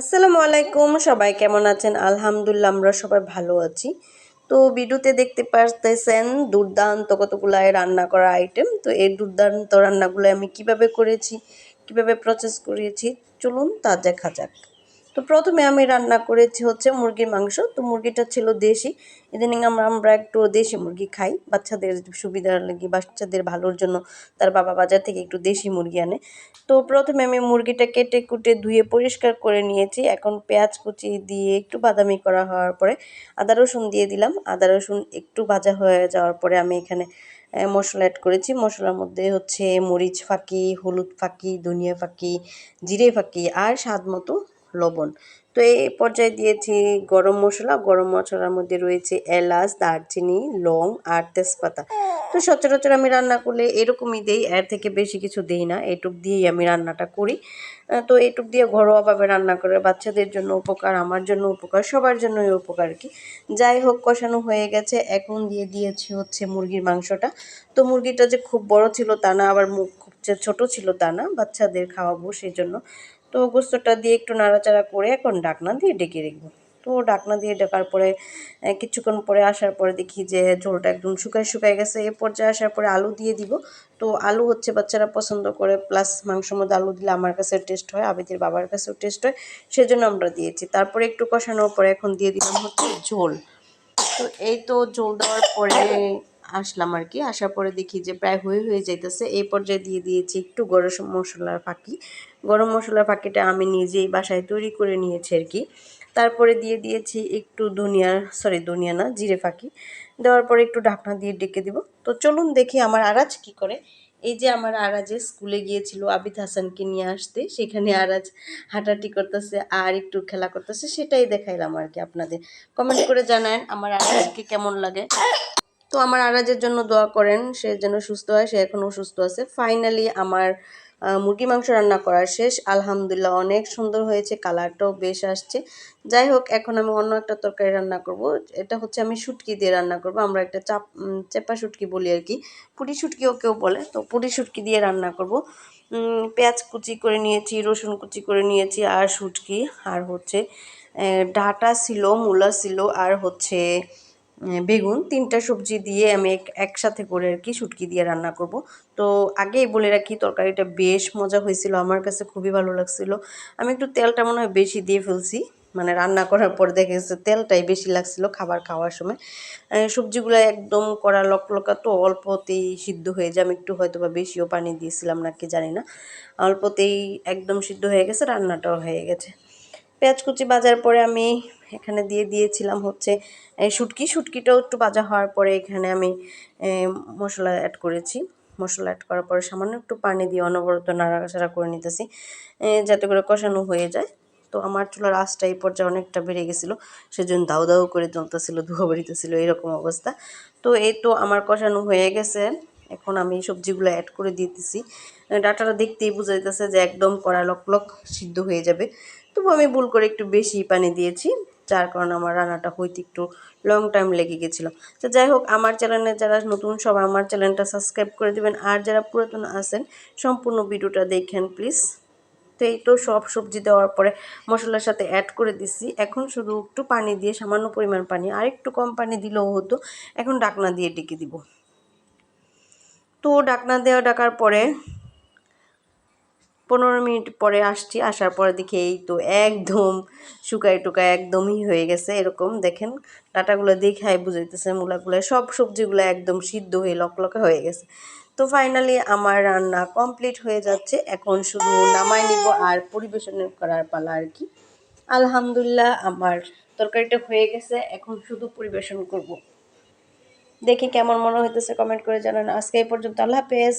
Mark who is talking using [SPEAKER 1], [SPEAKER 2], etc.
[SPEAKER 1] আসসালামু আলাইকুম, সবাই কেমন আছেন? আলহামদুলিল্লাহ, আমরা সবাই ভালো আছি। তো ভিডিওতে দেখতে পারতেছেন দুর্দান্ত কতগুলো রান্না করা আইটেম তো এই দুর্দান্ত রান্নাগুলো আমি কীভাবে করেছি, কীভাবে প্রসেস করেছি, চলুন তা দেখা যাক। তো প্রথমে আমি রান্না করেছি হচ্ছে মুরগির মাংস। তো মুরগিটা ছিল দেশি। ইদানিং আমরা আমরা একটু দেশি মুরগি খাই। বাচ্চাদের সুবিধার লাগে, বাচ্চাদের ভালোর জন্য তার বাবা বাজার থেকে একটু দেশি মুরগি আনে। তো প্রথমে আমি মুরগিটা কেটে কুটে ধুয়ে পরিষ্কার করে নিয়েছি। এখন পেঁয়াজ কুচি দিয়ে একটু বাদামি করা হওয়ার পরে আদা রসুন দিয়ে দিলাম। আদা রসুন একটু ভাজা হয়ে যাওয়ার পরে আমি এখানে মশলা অ্যাড করেছি। মশলার মধ্যে হচ্ছে মরিচ ফাঁকি, হলুদ ফাঁকি, ধনিয়া ফাঁকি, জিরে ফাঁকি আর স্বাদ মতো লবণ। তো এই পর্যায়ে দিয়েছি গরম মশলা। গরম মশলার মধ্যে রয়েছে এলাচ, দারচিনি, লং আর তেজপাতা। তো সচরাচর আমি রান্না করলে এরকমই দেই, এর থেকে বেশি কিছু দেই না। এটুক দিয়েই আমি রান্নাটা করি। তো এটুক দিয়ে ঘরোয়াভাবে রান্না করে বাচ্চাদের জন্য উপকার, আমার জন্য উপকার, সবার জন্যই উপকার কি? যাই হোক, কষানো হয়ে গেছে। এখন দিয়ে দিয়েছি হচ্ছে মুরগির মাংসটা। তো মুরগিটা যে খুব বড় ছিল তা না, আবার মুখ খুব ছোট ছিল তা না, বাচ্চাদের খাওয়াবো সেই জন্য তো গোস্তটা দিয়ে একটু নাড়াচাড়া করে এখন ডাকনা দিয়ে ডেকে রাখব তো ডাকনা দিয়ে ডাকার পরে কিছুক্ষণ পরে আসার পরে দেখি যে ঝোলটা একদম শুকায় শুকায় গেছে। এ পর্যায়ে আসার পরে আলু দিয়ে দিব। তো আলু হচ্ছে বাচ্চারা পছন্দ করে, প্লাস মাংসের মধ্যে আলু দিলে আমার কাছে টেস্ট হয়, আবিদের বাবার কাছেও টেস্ট হয়, সেজন্য আমরা দিয়েছি। তারপরে একটু কষানোর পরে এখন দিয়ে দিলাম হচ্ছে ঝোল। তো এই তো ঝোল দেওয়ার পরে আসলাম আর কি আসার পরে দেখি যে প্রায় হয়ে হয়ে যাইতেছে। এই পর্যায়ে দিয়ে দিয়েছি একটু গরম মশলার ফাঁকি। গরম মশলার ফাঁকিটা আমি নিজেই বাসায় তৈরি করে নিয়েছি আর কি তারপরে দিয়ে দিয়েছি একটু দুনিয়া সরি দুনিয়া না, জিরে ফাঁকি। দেওয়ার পরে একটু ঢাকনা দিয়ে ডেকে দিব। তো চলুন দেখি আমার আরাজ কি করে। এই যে আমার আরাজে স্কুলে গিয়েছিল আবিদ হাসানকে নিয়ে আসতে। সেখানে আরাজ হাঁটাহাঁটি করতেছে আর একটু খেলা করতেছে। সেটাই দেখাইলাম আর কি আপনাদের। কমেন্ট করে জানান আমার আরাজকে কেমন লাগে। তো আমার আরাজের জন্য দোয়া করেন, সে যেন সুস্থ হয়, সে এখনও সুস্থ আছে। ফাইনালি আমার মুরগি মাংস রান্না করা শেষ। আলহামদুলিল্লাহ অনেক সুন্দর হয়েছে, কালারটাও বেশ আসছে। যাই হোক, এখন আমি অন্য একটা তরকারি রান্না করব। এটা হচ্ছে আমি শুটকি দিয়ে রান্না করব। আমরা একটা চাপ চেপা শুটকি বলি আর কি। পুরি শুটকিও কেউ বলে, তো পুরি শুটকি দিয়ে রান্না করব। পেঁয়াজ কুচি করে নিয়েছি, রসুন কুচি করে নিয়েছি, আর শুটকি, আর হচ্ছে ডাটা ছিল, মূলা ছিল, আর হচ্ছে বেগুন তিনটা সবজি দিয়ে আমি একসাথে করে আর কি শুটকি দিয়ে রান্না করব। তো আগেই বলে রাখি, তরকারিটা বেশ মজা হয়েছিল, আমার কাছে খুবই ভালো লাগছিল। আমি একটু তেলটা মনে হয় বেশি দিয়ে ফেলছি মানে রান্না করার পর দেখে গেছে তেলটাই বেশি লাগছিল খাবার খাওয়ার সময়। সবজিগুলো একদম কড়া লকলকা তো অল্পতেই সিদ্ধ হয়ে যায়, আমি একটু হয়তো বা বেশিও পানি দিয়েছিলাম না নাকি জানি না। অল্পতেই একদম সিদ্ধ হয়ে গেছে, রান্নাটাও হয়ে গেছে। পেঁয়াজ কুচি বাজার পরে আমি এখানে দিয়ে দিয়েছিলাম হচ্ছে শুটকি। শুটকিটাও একটু ভাজা হওয়ার পরে এখানে আমি মশলা অ্যাড করেছি। মশলা অ্যাড করার পরে সামান্য একটু পানি দিয়ে অনবরত নাড়াচাড়া করে নিতেছি যাতে করে কষানো হয়ে যায়। তো আমার চুলার আঁচটা এই পর্যায়ে অনেকটা বেড়ে গেছিল, সেজন্য দাউ দাউ করে চলতেছিল ধোয়া বেরিতেছিল এরকম অবস্থা। তো এই তো আমার কষানো হয়ে গেছে। এখন আমি সবজিগুলো অ্যাড করে দিতেছি। ডাটাটা দেখতেই বোঝা যাইতেছে যে একদম কড়া লক লক সিদ্ধ হয়ে যাবে। তবু আমি ভুল করে একটু বেশি পানি দিয়েছি, যার কারণে আমার রান্নাটা হইতে একটু লং টাইম লেগে গেছিল। তো যাই হোক, আমার চ্যানেলে যারা নতুন সব আমার চ্যানেলটা সাবস্ক্রাইব করে দেবেন। আর যারা পুরাতন আছেন, সম্পূর্ণ ভিডিওটা দেখেন প্লিজ তো এই তো সব সবজি দেওয়ার পরে মশলার সাথে অ্যাড করে দিছি। এখন শুধু একটু পানি দিয়ে, সামান্য পরিমাণ পানি, আর একটু কম পানি দিলেও হতো। এখন ডাকনা দিয়ে ডেকে দিব। তো ডাকনা দেওয়া, ডাকার পরে পনেরো মিনিট পরে আসছি, আসার পরে দেখি এই তো একদম শুকায় টুকায় একদমই হয়ে গেছে, এরকম দেখেন। ডাটাগুলো দেখায় বুঝাইতেছে মূলাগুলো, সব সবজিগুলো একদম সিদ্ধ হয়ে লকলকে হয়ে গেছে। তো ফাইনালি আমার রান্না কমপ্লিট হয়ে যাচ্ছে, এখন শুধু নামাই নিব আর পরিবেশন করার পালা আর কি। আলহামদুলিল্লাহ আমার তরকারিটা হয়ে গেছে, এখন শুধু পরিবেশন করব। দেখি কেমন মনে হইতেছে কমেন্ট করে জানান। আজকে এই পর্যন্ত, আল্লাহ হাফেজ।